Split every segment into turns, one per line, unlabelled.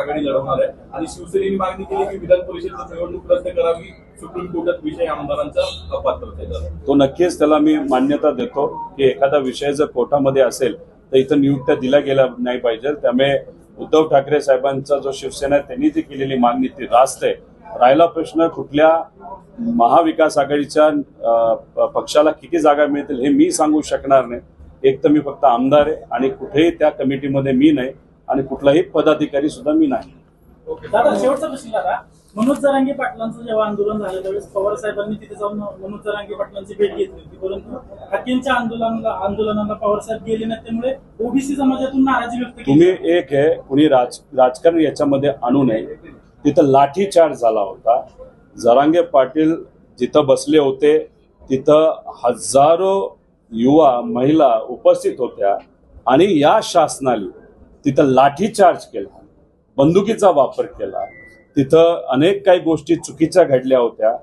आघाडी लढवणार आहे. आणि शिवसेनेने मागणी केली की विधान परिषदेची निवडणूक रद्द करावी. सुप्रीम कोर्टात विषय आमदारांचा अपात्रतेचा
तो नक्कीच त्याला मी मान्यता देतो की एखादा विषय जर कोर्टामध्ये असेल तर इथं नियुक्त्या दिल्या गेल्या नाही पाहिजे. त्यामुळे उद्धव ठाकरे साहेबांचा जो शिवसेना आहे त्यांनी जी केलेली मागणी ती रास्त आहे. राहिला प्रश्न कुठल्या महाविकास आघाडीच्या पक्षाला किती जागा मिळतील हे मी सांगू शकणार नाही. एक तर मी फक्त आमदार आहे आणि कुठेही त्या कमिटीमध्ये मी नाही. आणि कुठलाही पदाधिकारी सुद्धा मी नाही.
दादा शेवटचा प्रश्न दादा मनोज जरांगे पाटलांचं जेव्हा आंदोलन झालं त्यावेळेस पवार साहेबांनी तिथे जाऊन मनोज जरांगे पाटलांची भेट घेतली होती. परंतु हाकेंच्या आंदोलनाला आंदोलनाला पवार साहेब गेले नाहीत त्यामुळे ओबीसी समाजातून नाराजी व्यक्त केली.
तुम्ही एक आहे कुणी राज राजकारण याच्यामध्ये आणू नये. तिथं लाठीचार्ज झाला होता. जरांगे पाटील जिथं बसले होते तिथं हजारो युवा महिला उपस्थित होत्या. आणि या शासनाने तिथं लाठीचार्ज केला बंदुकीचा वापर केला. तिथं अनेक काही गोष्टी चुकीच्या घडल्या होत्या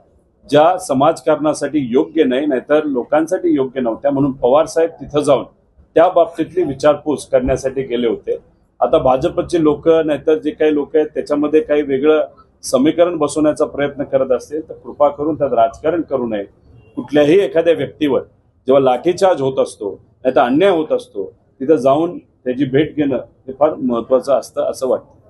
ज्या समाजकारणासाठी योग्य नाही नाहीतर लोकांसाठी योग्य नव्हत्या म्हणून पवार साहेब तिथं जाऊन त्या बाबतीतली विचारपूस करण्यासाठी गेले होते. आता भाजपचे लोक नाहीतर जे काही लोक आहेत त्याच्यामध्ये काही वेगळं समीकरण बसवण्याचा प्रयत्न करत असतील तर कृपा करून त्यात राजकारण करू नये. कुठल्याही एखाद्या व्यक्तीवर जेव्हा लाठीचार्ज होत असतो नाहीतर अन्याय होत असतो तिथं जाऊन त्याची भेट घेणं हे फार महत्वाचं असतं असं वाटतं.